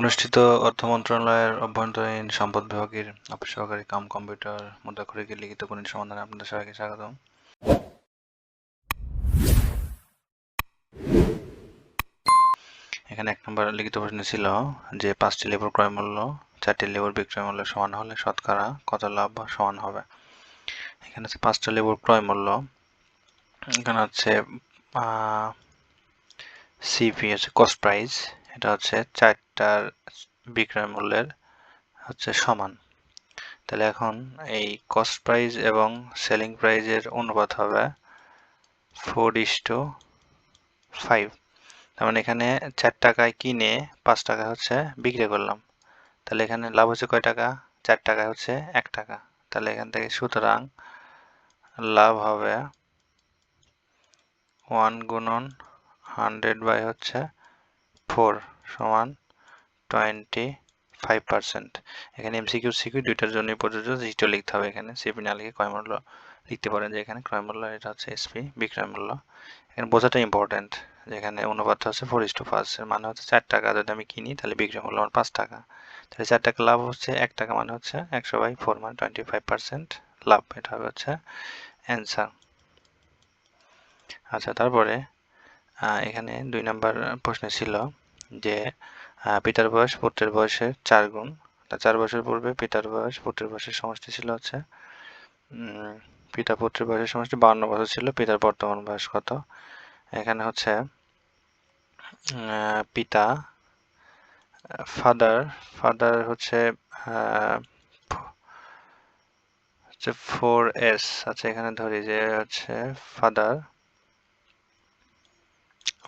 অনুষ্ঠিত অর্থ মন্ত্রণালয়ের অভ্যন্তরীণ সম্পদ বিভাগের অফিস সহকারী কাম কম্পিউটার মুদ্রাক্ষরিকের লিখিত গণিত সমাধানে আপনাদের সবাইকে স্বাগতম। এখানে এক নম্বর লিখিত প্রশ্ন ছিল যে, পাঁচটি লেবুর ক্রয় মূল্য, চারটি লেবুর বিক্রয় মূল্য সমান হলে শতকরা কত লাভ সমান হবে? এখানে হচ্ছে পাঁচটা লেবুর ক্রয় মূল্য। এখানে হচ্ছে সিপি হচ্ছে কস্ট প্রাইস এটা হচ্ছে চারটার বিক্রয় মূল্যের হচ্ছে সমান। তাহলে এখন এই কস্ট প্রাইস এবং সেলিং প্রাইজের অনুপাত হবে ফোর ইস টু ফাইভ তার মানে এখানে চার টাকায় কিনে পাঁচ টাকা হচ্ছে বিক্রি করলাম। তাহলে এখানে লাভ হচ্ছে কয় টাকা? চার টাকায় হচ্ছে এক টাকা। তাহলে এখান থেকে সুতরাং লাভ হবে ওয়ান গুণন হান্ড্রেড বাই হচ্ছে ফোর সমান টোয়েন্টি ফাইভ পার্সেন্ট এখানে এমসিকিউ সিকিউ দুইটার জন্য প্রযোজ্য জিটো লিখতে হবে এখানে। সিপি না লিখে ক্রয় মূল্য লিখতে পারেন যে এখানে। ক্রয় মূল্য এটা হচ্ছে এসপি বিক্রয় মূল্য। এখানে বোঝাটা ইম্পর্টেন্ট যেখানে অনুপাত হচ্ছে ফোর ইস টু এর মানে হচ্ছে চার টাকা। যদি আমি কিনি, তাহলে বিক্রয় মূল্য আমার পাঁচ টাকা। তাহলে চার টাকা লাভ হচ্ছে, এক টাকা মানে হচ্ছে একশো বাই ফোর মানে টোয়েন্টি ফাইভ পার্সেন্ট লাভ। এটা হবে হচ্ছে অ্যান্সার আচ্ছা তারপরে এখানে দুই নাম্বার প্রশ্ন ছিল যে পিতার বয়স, পুত্রের বয়সের চার গুণ। তা চার বছর পূর্বে পিতার বয়স, পুত্রের বয়সের সমষ্টি ছিল হচ্ছে পিতা পুত্রের বয়সের সমষ্টি বান্ন বছর ছিল, পিতার বর্তমান বয়স কত? এখানে হচ্ছে পিতা, ফাদার ফাদার হচ্ছে হচ্ছে ফোর এস আচ্ছা এখানে ধরি যে হচ্ছে ফাদার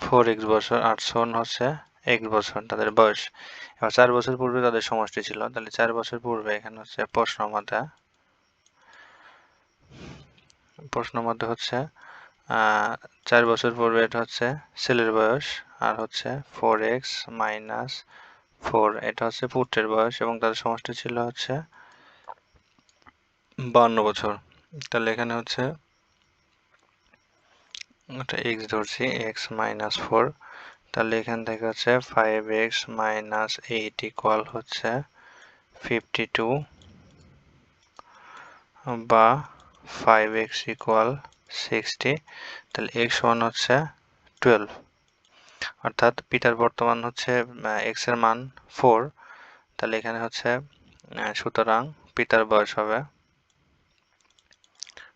ফোর এক্স বছর আর সোন হচ্ছে এক্স বছর তাদের বয়স। এবার চার বছর পূর্বে তাদের সমষ্টি ছিল। তাহলে চার বছর পূর্বে এখানে হচ্ছে প্রশ্ন মতে প্রশ্ন মতে হচ্ছে চার বছর পূর্বে এটা হচ্ছে ছেলের বয়স আর হচ্ছে ফোর এক্স মাইনাস ফোর এটা হচ্ছে পুত্রের বয়স এবং তাদের সমষ্টি ছিল হচ্ছে বান্ন বছর। তাহলে এখানে হচ্ছে ওটা এক্স ধরছি এক্স মাইনাস ফোর তাহলে এখান থেকে হচ্ছে five X minus eight equal হচ্ছে ফিফটি টু বা ফাইভ এক্স ইকুয়াল সিক্সটি তাহলে এক্স ওয়ান হচ্ছে টুয়েলভ অর্থাৎ পিটার বর্তমান হচ্ছে এক্সের মান ফোর তাহলে এখানে হচ্ছে সুতরাং পিতার বয়স হবে,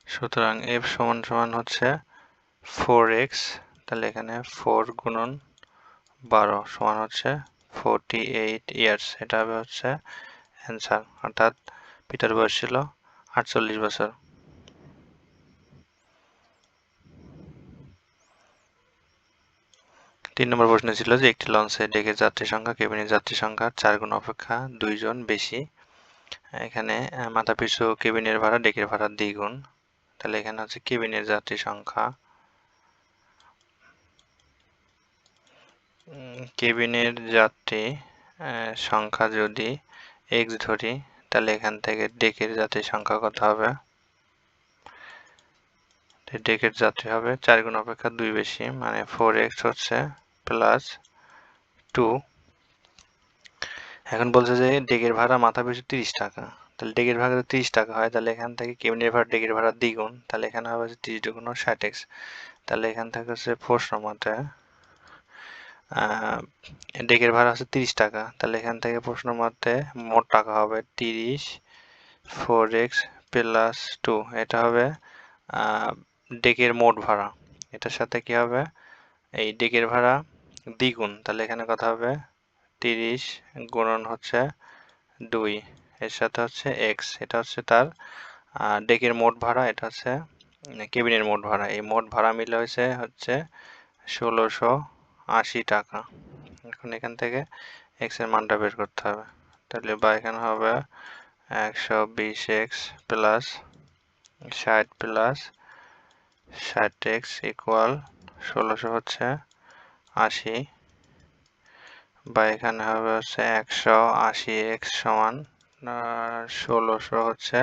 সুতরাং এফ সমান সমান হচ্ছে ফোর এক্স তাহলে এখানে ফোর গুণন বারো সমান হচ্ছে ফোরটি এইট ইয়ার্স এটা হবে হচ্ছে অ্যান্সার অর্থাৎ পিটার বয়স ছিল আটচল্লিশ বছর। তিন নম্বর প্রশ্ন ছিল যে একটি লঞ্চে ডেকে যাত্রী সংখ্যা কেবিনের যাত্রী সংখ্যা চার গুণ অপেক্ষা দুইজন বেশি। এখানে মাথা পিছু কেবিনের ভাড়া, ডেকের ভাড়া দ্বিগুণ। তাহলে এখানে হচ্ছে কেবিনের যাত্রী সংখ্যা কেবিনের যাত্রী সংখ্যা যদি এক্স ধরি, তাহলে এখান থেকে ডেকের যাত্রী সংখ্যা কত হবে? ডেকের যাত্রী হবে চার গুণ অপেক্ষা দুই বেশি মানে ফোর এক্স হচ্ছে প্লাস টু এখন বলছে যে ডেকের ভাড়া মাথা পিছু তিরিশ টাকা। তাহলে ডেকের ভাড়া যদি তিরিশ টাকা হয়, তাহলে এখান থেকে কেবিনের ভাড়া, ডেকের ভাড়া দ্বিগুণ, তাহলে এখানে হবে তিরিশ দুগুণ ষাট এক্স তাহলে এখান থেকে হচ্ছে প্রশ্ন মতে ডেকের ভাড়া হচ্ছে তিরিশ টাকা। তাহলে এখান থেকে প্রশ্ন মতে মোট টাকা হবে তিরিশ ফোর এক্স প্লাস টু এটা হবে ডেকের মোট ভাড়া। এটার সাথে কি হবে? এই ডেকের ভাড়া দ্বিগুণ। তাহলে এখানে কথা হবে তিরিশ গুণন হচ্ছে দুই, এর সাথে হচ্ছে এক্স এটা হচ্ছে তার ডেকের মোট ভাড়া, এটা হচ্ছে কেবিনের মোট ভাড়া। এই মোট ভাড়া মিলে হয়েছে হচ্ছে ষোলোশো আশি টাকা। এখন এখান থেকে এক্সের মানটা বের করতে হবে। তাহলে বা এখানে হবে একশো বিশ এক্স প্লাস ষাট প্লাস ষাট এক্স ইকুয়াল ষোলোশো হচ্ছে আশি। বা এখানে হবে হচ্ছে একশো আশি এক্স সমান ষোলোশো হচ্ছে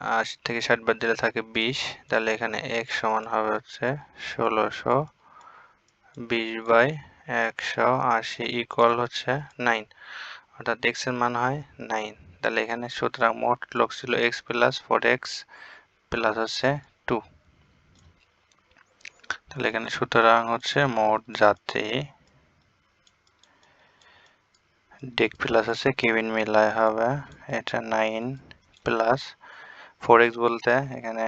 আশি থেকে ষাট বাদ দিলে থাকে বিশ। তাহলে এখানে এক্স সমান হবে হচ্ছে ষোলোশো বিশ বাই একশো আশি ইকুয়াল হচ্ছে নাইন অর্থাৎ এক্সের মান হয় নাইন তাহলে এখানে সুতরাং মোট লোক ছিল x plus four x plus হচ্ছে টু তাহলে এখানে সুতরাং হচ্ছে মোট যাত্রী ডেক প্লাস আছে কেবিন মিলায় হবে। এটা নাইন প্লাস ফোর এক্স বলতে এখানে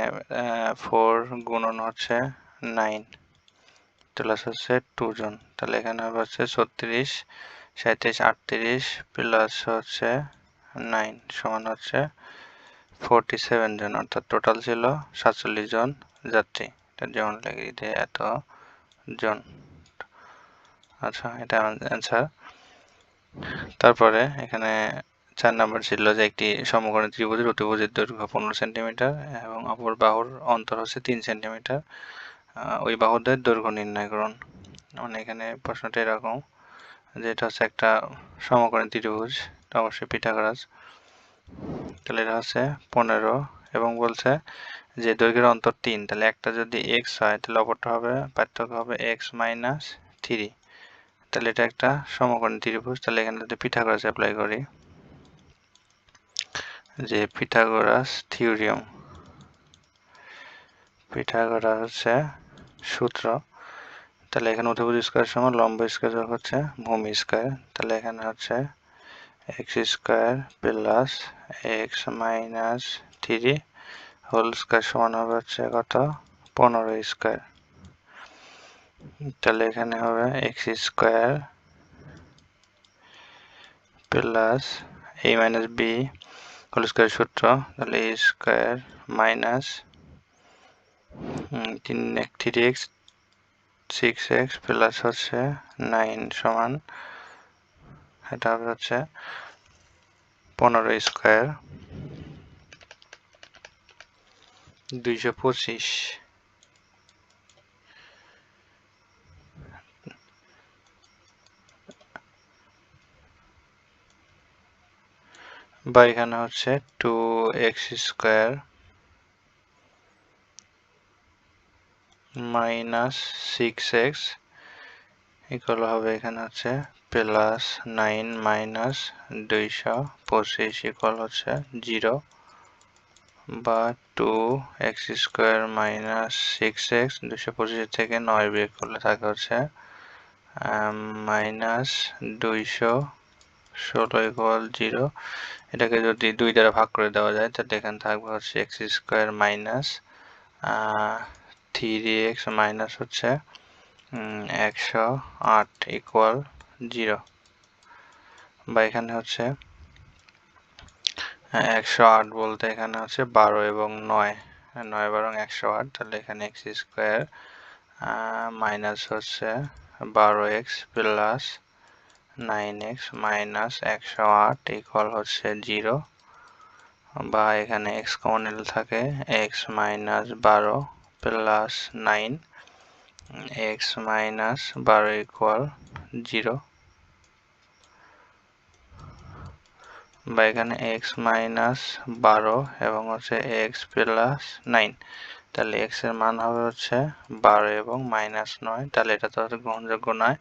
ফোর গুণন হচ্ছে নাইন প্লাস হচ্ছে টু জন তাহলে এখানে হচ্ছে ছত্রিশ সাঁত্রিশ আটত্রিশ প্লাস হচ্ছে নাইন সমান হচ্ছে ফোরটি সেভেন জন। অর্থাৎ টোটাল ছিল সাতচল্লিশ জন যাত্রী। এটা যেমন লেগে এত জন। আচ্ছা এটা অ্যান্সার তারপরে এখানে চার নাম্বার ছিল যে একটি সমকোণী ত্রিভুজের অতিভুজের দৈর্ঘ্য পনেরো সেন্টিমিটার এবং অপর বাহুর অন্তর হচ্ছে তিন সেন্টিমিটার ওই বাহুদের দৈর্ঘ্য নির্ণয় করুন। মানে এখানে প্রশ্নটা এরকম যেটা হচ্ছে একটা সমকোণী ত্রিভুজ অবশ্যই পিঠাগরাজ তাহলে এটা হচ্ছে পনেরো এবং বলছে যে দৈর্ঘ্যের অন্তর তিন, তাহলে একটা যদি এক্স হয়, তাহলে অপরটা হবে, পার্থক্য হবে এক্স মাইনাস থ্রি তাহলে এটা একটা সমকোণী ত্রিভুজ, তাহলে এখানে যদি পিথাগোরাস অ্যাপ্লাই করি, যে পিথাগোরাস থিওরিয়াম। পিথাগোরাস হচ্ছে সূত্র। তাহলে এখানে অতিভুজ স্কোয়ার সমান লম্ব স্কোয়ার হচ্ছে ভূমি স্কোয়ার। তাহলে এখানে হচ্ছে x square plus x minus three whole square সমান হবে হচ্ছে কত? পনেরো স্কোয়ার। তাহলে এখানে হবে x square plus a minus b whole square সূত্র। তাহলে স্কোয়ার মাইনাস তিন এক three x six x plus হচ্ছে নাইন সমান, এটা হবে হচ্ছে পনেরো স্কোয়ার দুইশো পঁচিশ। বা এখানে হচ্ছে two x square minus six x equal হবে এখানে হচ্ছে প্লাস নাইন মাইনাস দুইশো পঁচিশ ইকুয়াল হচ্ছে জিরো বা two x square minus six x দুশো পঁচিশ থেকে নয় বিয়োগ করলে থাকে হচ্ছে মাইনাস দুইশো ষোলো ইকুয়াল জিরো এটাকে যদি দুই দ্বারা ভাগ করে দেওয়া যায় তাহলে এখানে থাকবে হচ্ছে x square minus three x minus হচ্ছে একশো আট ইকুয়াল জিরো বা এখানে হচ্ছে একশো আট বলতে এখানে হচ্ছে বারো এবং নয়। নয় বারো একশো আট, তাহলে এখানে এক্স স্কোয়ার মাইনাস হচ্ছে বারো x plus nine x minus একশো আট ইকুয়াল হচ্ছে জিরো বা এখানে এক্স কমন থাকে এক্স মাইনাস বারো প্লাস নাইন এক্স মাইনাস বারো ইকুয়াল জিরো বা এখানে এক্স মাইনাস বারো এবং হচ্ছে এক্স প্লাস নাইন তাহলে এক্সের মান হবে হচ্ছে বারো এবং মাইনাস নয়, তাহলে এটা তো গ্রহণযোগ্য নয়।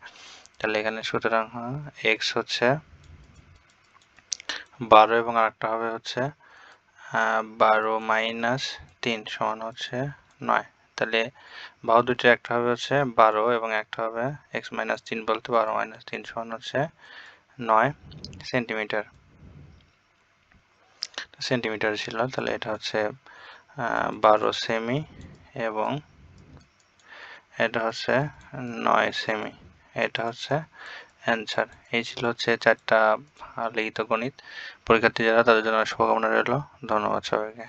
তাহলে এখানে সুতরাং এক্স হচ্ছে বারো এবং আরেকটা হবে হচ্ছে বারো মাইনাস তিন সমান হচ্ছে নয়। তাহলে বাহু দুটির একটা হবে হচ্ছে বারো এবং একটা হবে এক্স মাইনাস তিন বলতে বারো মাইনাস তিন সমান হচ্ছে নয় সেন্টিমিটার সেন্টিমিটার ছিল, তাহলে এটা হচ্ছে বারো সেমি এবং এটা হচ্ছে নয় সেমি এটা হচ্ছে অ্যান্সার এই ছিল হচ্ছে চারটা লিখিত গণিত। পরীক্ষার্থী যারা, তাদের জন্য শুভকামনা রইল। ধন্যবাদ সবাইকে।